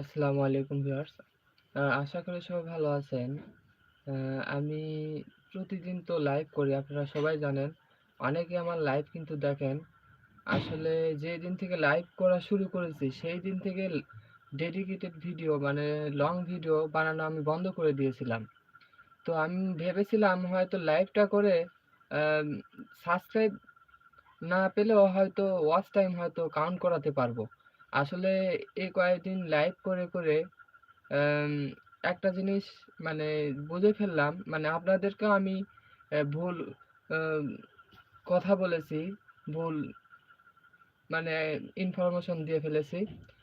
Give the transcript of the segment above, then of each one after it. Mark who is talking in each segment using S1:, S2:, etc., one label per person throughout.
S1: আসসালামু আলাইকুম ভিউয়ার্স। আশা করি সবাই ভালো আছেন। আমি প্রতিদিন তো লাইভ করি, আপনারা সবাই জানেন। অনেকে আমার লাইভ কিন্তু দেখেন। আসলে যে দিন থেকে লাইভ করা শুরু করেছি সেই দিন থেকে ডেডিকেটেড ভিডিও মানে লং ভিডিও বানানো আমি বন্ধ করে দিয়েছিলাম। তো আমি ভেবেছিলাম হয়তো লাইভটা করে সাবস্ক্রাইব না পেলেও হয়তো ওয়াচ টাইম হয়তো কাউন্ট করাতে পারব। আসলে এই কয়েকদিন লাইভ করে, করে একটা জিনিস মানে বুঝে ফেললাম মানে আপনাদেরকেও আমি ভুল কথা বলেছি, ভুল মানে ইনফরমেশন দিয়ে ফেলেছি।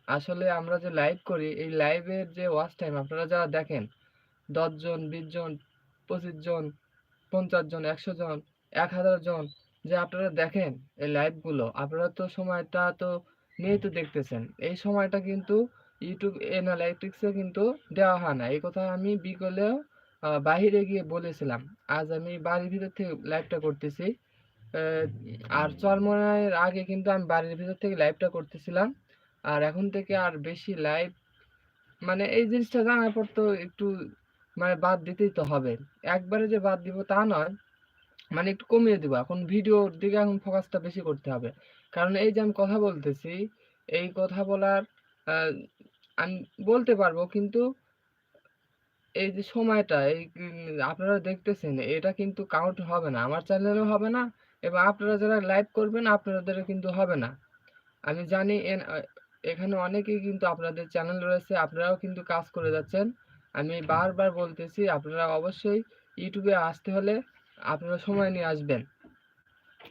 S1: আসলে আমরা যে লাইভ করি এই লাইভের যে ওয়াচ টাইম আপনারা যারা দেখেন ১০ জন, ২০ জন, ২৫ জন, ৫০ জন, ১০০ জন, ১০০০ জন যে আপনারা দেখেন এই লাইভগুলো আপনারা তো সময়টা তো নিয়েই তো দেখতেছেন। এই সময়টা কিন্তু ইউটিউব এ কিন্তু দেওয়া হয় না। এই কথা আমি বিকেলেও বাহিরে গিয়ে বলেছিলাম। আজ আমি বাড়ির ভিতর থেকে লাইভটা করতেছি। আর চরমোনাইয়ের আগে কিন্তু আমি বাড়ির ভিতর থেকে লাইভটা করতেছিলাম। আর এখন থেকে আর বেশি লাইভ মানে এই জিনিসটা জানার পর তো একটু মানে বাদ দিতেই তো হবে। একবারে যে বাদ দিব তা নয়। মানে একটু কমিয়ে দিব। এখন ভিডিওর দিকে এখন ফোকাসটা বেশি করতে হবে। কারণ এই যে আমি কথা বলতেছি, এই কথা বলার আমি বলতে পারব কিন্তু এই যে সময়টা এই আপনারা দেখতেছেন এটা কিন্তু কাউন্ট হবে না। আমার চ্যানেলেও হবে না এবং আপনারা যারা লাইভ করবেন আপনাদেরও কিন্তু হবে না। আমি জানি এখানে অনেকেই কিন্তু আপনাদের চ্যানেল রয়েছে, আপনারাও কিন্তু কাজ করে যাচ্ছেন। আমি বারবার বলতেছি আপনারা অবশ্যই ইউটিউবে আসতে হলে আপনারা সময় নিয়ে আসবেন।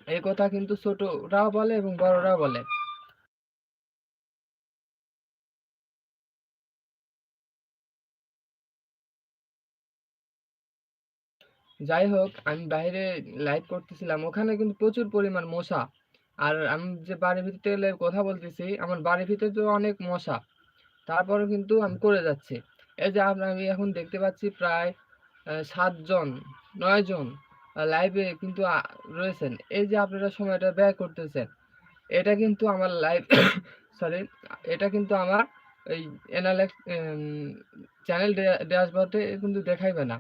S1: এই কথা কিন্তু ছোটরাও বলে এবং বড়রাও বলে। যাই হোক আমি বাইরে লাইভ করতেছিলাম। ওখানে কিন্তু প্রচুর পরিমাণ মশা। আর আমি যে বাড়ির ভিতরে কথা বলতেছি, আমার বাড়ির ভিতরে তো অনেক মশা। তারপরে কিন্তু আমি করে যাচ্ছি। এই যে আমি এখন দেখতে পাচ্ছি প্রায় আ ৭ জন, ৯ জন আ লাইভে কিন্তু রয়েছেন। এই যে আপনারা সময়টা ব্যয় করতেছেন, এটা কিন্তু আমার লাইভ সরি এটা কিন্তু আমার এই এম চ্যানেল ড্যা ড্যাশবোর্ডে কিন্তু দেখাইবে না।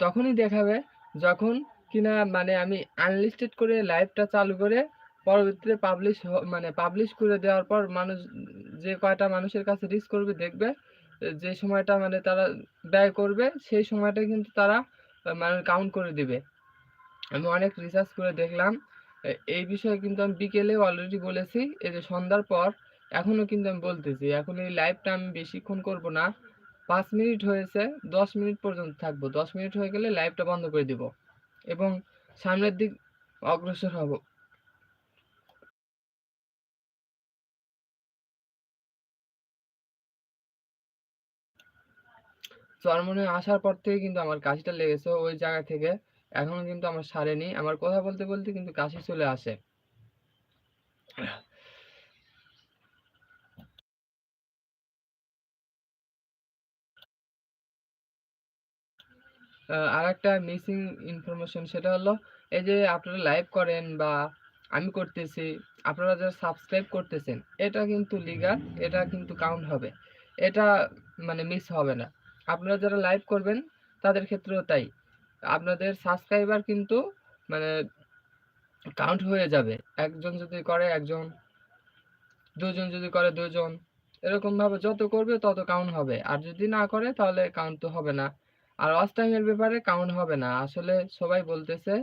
S1: তখনই দেখাবে যখন কিনা মানে আমি আনলিস্টেড করে লাইভটা চালু করে পরবর্তীতে পাবলিশ মানে পাবলিশ করে দেওয়ার পর মানুষ যে কয়টা মানুষের কাছে রিচ করবে দেখবে যে সময়টা মানে তারা ব্যয় করবে সেই সময়টা কিন্তু তারা মানে কাউন্ট করে দেবে আমি অনেক রিসার্চ করে দেখলাম। এই বিষয়ে কিন্তু আমি বিকেলে অলরেডি বলেছি। এই যে সন্ধ্যার পর এখনও কিন্তু আমি বলতেছি। এখন এই লাইভটা আমি বেশিক্ষণ করব না। পাঁচ মিনিট হয়েছে, ১০ মিনিট পর্যন্ত থাকব। ১০ মিনিট হয়ে গেলে লাইভটা বন্ধ করে দিব এবং সামনের দিক অগ্রসর হব। চরমোনাই আসার পর থেকে কিন্তু আমার কাশিটা লেগেছে ওই জায়গা থেকে। এখনও কিন্তু আমার সারেনি। আমার কথা বলতে, বলতে কিন্তু কাশি চলে আসে। আ আরেকটা মিসিং ইনফরমেশন সেটা হলো এই যে আপনারা লাইভ করেন বা আমি করতেছি, আপনারা যারা সাবস্ক্রাইব করতেছেন, এটা কিন্তু লিগ্যাল, এটা কিন্তু কাউন্ট হবে। এটা মানে মিস হবে না। আপনারা যারা লাইভ করবেন তাদের ক্ষেত্রেও তাই। আপনাদের সাবস্ক্রাইবার কিন্তু মানে কাউন্ট হয়ে যাবে। একজন যদি করে একজন, ২ জন যদি করে ২ জন। এরকমভাবে যত করবে তত কাউন্ট হবে। আর যদি না করে তাহলে কাউন্ট তো হবে না। আর ওয়াচ ব্যাপারে কাউন্ট হবে না। আসলে সবাই বলতেছে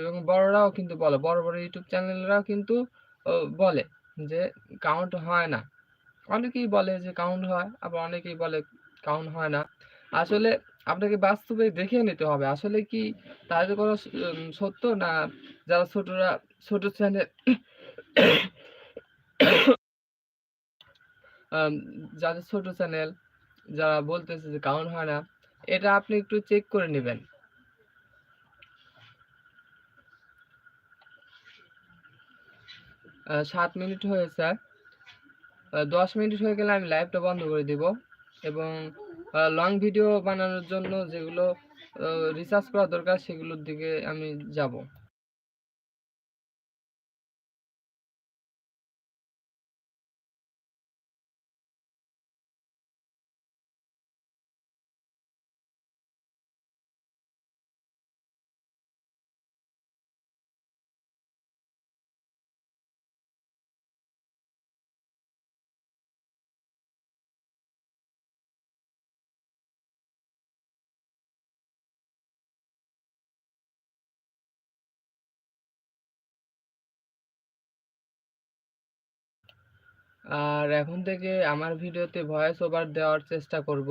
S1: এবং বড়রাও কিন্তু বলে। বড়, বড় ইউটিউব চ্যানেলরাও কিন্তু বলে যে কাউন্ট হয় না। অনেকেই বলে যে কাউন্ট হয়, আবার অনেকেই বলে কাউন্ট হয় না। আসলে আপনাকে বাস্তবে দেখে নিতে হবে। আসলে কি তাদের উম সত্য না যারা ছোটরা ছোট চ্যানেল যাদের ছোট চ্যানেল যারা বলতেছে যে কাউন্ট হয় না, এটা আপনি একটু চেক করে নেবেন সাত মিনিট হয়েছে। দশ মিনিট হয়ে গেলে আমি লাইভটা বন্ধ করে দিব এবং লং ভিডিও বানানোর জন্য যেগুলো রিসার্চ করা দরকার সেগুলোর দিকে আমি যাব। আর এখন থেকে আমার ভিডিওতে ভয়েস ওভার দেওয়ার চেষ্টা করব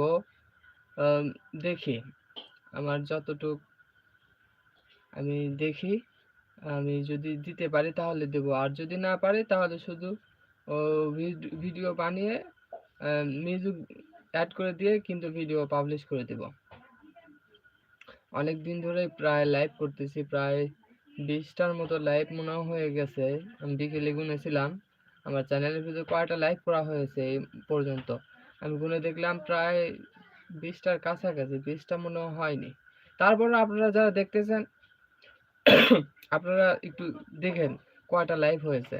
S1: দেখি আমার যতটুক আমি দেখি, আমি যদি দিতে পারি তাহলে দেব। আর যদি না পারি তাহলে শুধু ভিডিও বানিয়ে মিউজিক এড করে দিয়ে কিন্তু ভিডিও পাবলিশ করে দেব। অনেক দিন ধরেই প্রায় লাইভ করতেছি। প্রায় বিশটার মতো লাইভ মনে হয়ে গেছে। আমি বিকেলে গুনেছিলাম। আমার চ্যানেলের ভিতরে কয়েকটা লাইক করা হয়েছে এই পর্যন্ত। আমি গুনে দেখলাম প্রায় বিশটার কাছাকাছি। বিশটা মনে হয় হয়নি। তারপরেও আপনারা যারা দেখতেছেন, আপনারা একটু দেখেন কয়টা লাইভ হয়েছে।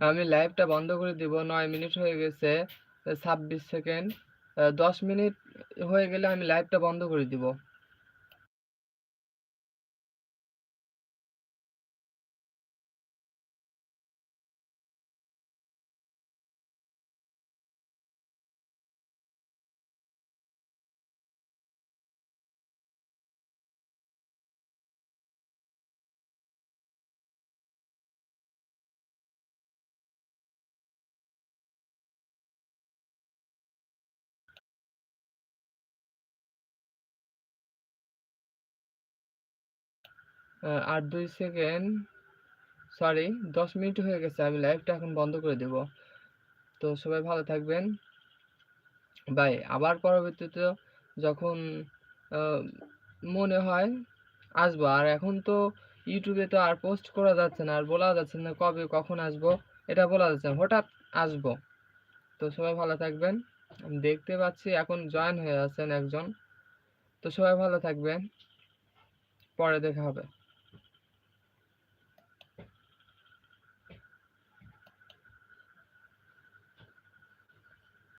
S1: আমি লাইভটা বন্ধ করে দিব। নয় মিনিট হয়ে গেছে। ২৬ সেকেন্ড। দশ মিনিট হয়ে গেলে আমি লাইভটা বন্ধ করে দিব। আ ৮-২ সেকেন্ড সরি ১০ মিনিট হয়ে গেছে। আমি লাইভটা এখন বন্ধ করে দেব। তো সবাই ভালো থাকবেন। বাই। আবার পরবর্তীতে যখন মনে হয় আসব। আর এখন তো ইউটিউবে তো আর পোস্ট করা যাচ্ছে না। আর বলা যাচ্ছে না কবে, কখন আসব, এটা বলা যাচ্ছে না। হঠাৎ আসব। তো সবাই ভালো থাকবেন। দেখতে পাচ্ছি এখন জয়েন হয়ে আছেন একজন। তো সবাই ভালো থাকবেন। পরে দেখা হবে।